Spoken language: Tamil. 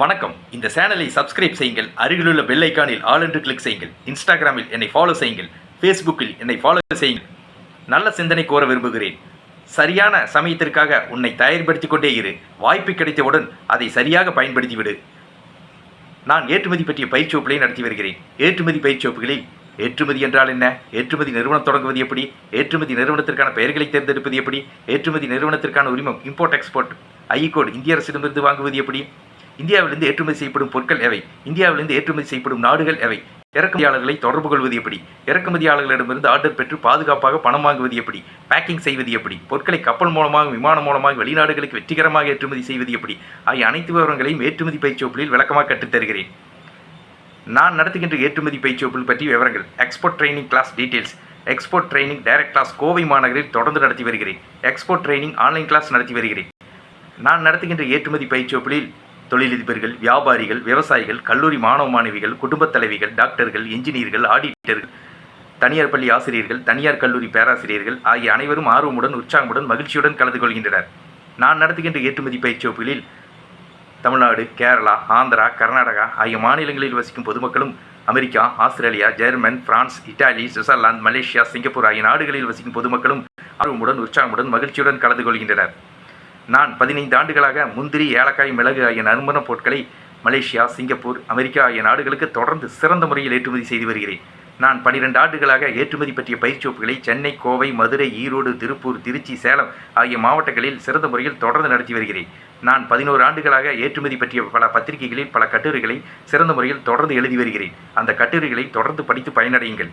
வணக்கம். இந்த சேனலை சப்ஸ்கிரைப் செய்யுங்கள். அருகிலுள்ள பெல் ஐக்கானில் ஆல் என்று கிளிக் செய்யுங்கள். இன்ஸ்டாகிராமில் என்னை ஃபாலோ செய்யுங்கள். ஃபேஸ்புக்கில் என்னை ஃபாலோ செய்யுங்கள். நல்ல சிந்தனை கோர விரும்புகிறேன். சரியான சமயத்திற்காக உன்னை தயார்படுத்தி கொண்டே இரு. வாய்ப்பு கிடைத்தவுடன் அதை சரியாக பயன்படுத்திவிடு. நான் ஏற்றுமதி பற்றிய பயிற்சி வகுப்புகளை நடத்தி வருகிறேன். ஏற்றுமதி பயிற்சி வகுப்புகளில் ஏற்றுமதி என்றால் என்ன? ஏற்றுமதி நிறுவனம் தொடங்குவது எப்படி? ஏற்றுமதி நிறுவனத்திற்கான பெயர்களை தேர்ந்தெடுப்பது எப்படி? ஏற்றுமதி நிறுவனத்திற்கான உரிமம் இம்போர்ட் எக்ஸ்போர்ட் ஐ கோட் இந்திய அரசிடமிருந்து வாங்குவது எப்படி? இந்தியாவிலிருந்து ஏற்றுமதி செய்யப்படும் பொருட்கள் எவை? இந்தியாவிலிருந்து ஏற்றுமதி செய்யப்படும் நாடுகள் எவை? இறக்குமதியாளர்களை தொடர்பு கொள்வது எப்படி? இறக்குமதியாளர்களிடமிருந்து ஆர்டர் பெற்று பாதுகாப்பாக பணம் வாங்குவது எப்படி? பேக்கிங் செய்வது எப்படி? பொருட்களை கப்பல் மூலமாக விமானம் மூலமாக வெளிநாடுகளுக்கு வெற்றிகரமாக ஏற்றுமதி செய்வது எப்படி? ஆகிய அனைத்து விவரங்களையும் ஏற்றுமதி பயிற்சி வகுப்பில் விளக்கமாக கற்றுத் தருகிறேன். நான் நடத்துகின்ற ஏற்றுமதி பயிற்சி வகுப்பில் பற்றிய விவரங்கள். Export training class details export training direct class Kovai மாநகரில் தொடர்ந்து நடத்தி வருகிறேன். எக்ஸ்போர்ட் ட்ரைனிங் ஆன்லைன் கிளாஸ் நடத்தி வருகிறேன். நான் நடத்துகின்ற ஏற்றுமதி பயிற்சி வகுப்பில் தொழிலதிபர்கள் வியாபாரிகள் விவசாயிகள் கல்லூரி மாணவ மாணவிகள் குடும்பத் தலைவிகள் டாக்டர்கள் இன்ஜினியர்கள் ஆடிட்டர்கள் தனியார் பள்ளி ஆசிரியர்கள் தனியார் கல்லூரி பேராசிரியர்கள் ஆகிய அனைவரும் ஆர்வமுடன் உற்சாகமுடன் மகிழ்ச்சியுடன் கலந்து கொள்கின்றனர். நான் நடத்துகின்ற ஏற்றுமதி பயிற்சி வகுப்பில் தமிழ்நாடு கேரளா ஆந்திரா கர்நாடகா ஆகிய மாநிலங்களில் வசிக்கும் பொதுமக்களும் America Australia German France Italy Switzerland Malaysia Singapore ஆகிய நாடுகளில் வசிக்கும் பொதுமக்களும் ஆர்வமுடன் உற்சாகமுடன் மகிழ்ச்சியுடன் கலந்து கொள்கின்றனர். நான் பதினைந்து ஆண்டுகளாக முந்திரி ஏலக்காய் மிளகு ஆகிய நறுமணப் பொருட்களை மலேசியா சிங்கப்பூர் அமெரிக்கா ஆகிய நாடுகளுக்கு தொடர்ந்து சிறந்த முறையில் ஏற்றுமதி செய்து வருகிறேன். நான் பனிரெண்டு ஆண்டுகளாக ஏற்றுமதி பற்றிய பயிற்சி வகுப்புகளை சென்னை கோவை மதுரை ஈரோடு திருப்பூர் திருச்சி சேலம் ஆகிய மாவட்டங்களில் சிறந்த முறையில் தொடர்ந்து நடத்தி வருகிறேன். நான் பதினோரு ஆண்டுகளாக ஏற்றுமதி பற்றிய பல பத்திரிகைகளில் பல கட்டுரைகளை சிறந்த முறையில் தொடர்ந்து எழுதி வருகிறேன். அந்த கட்டுரைகளை தொடர்ந்து படித்து பயனடையுங்கள்.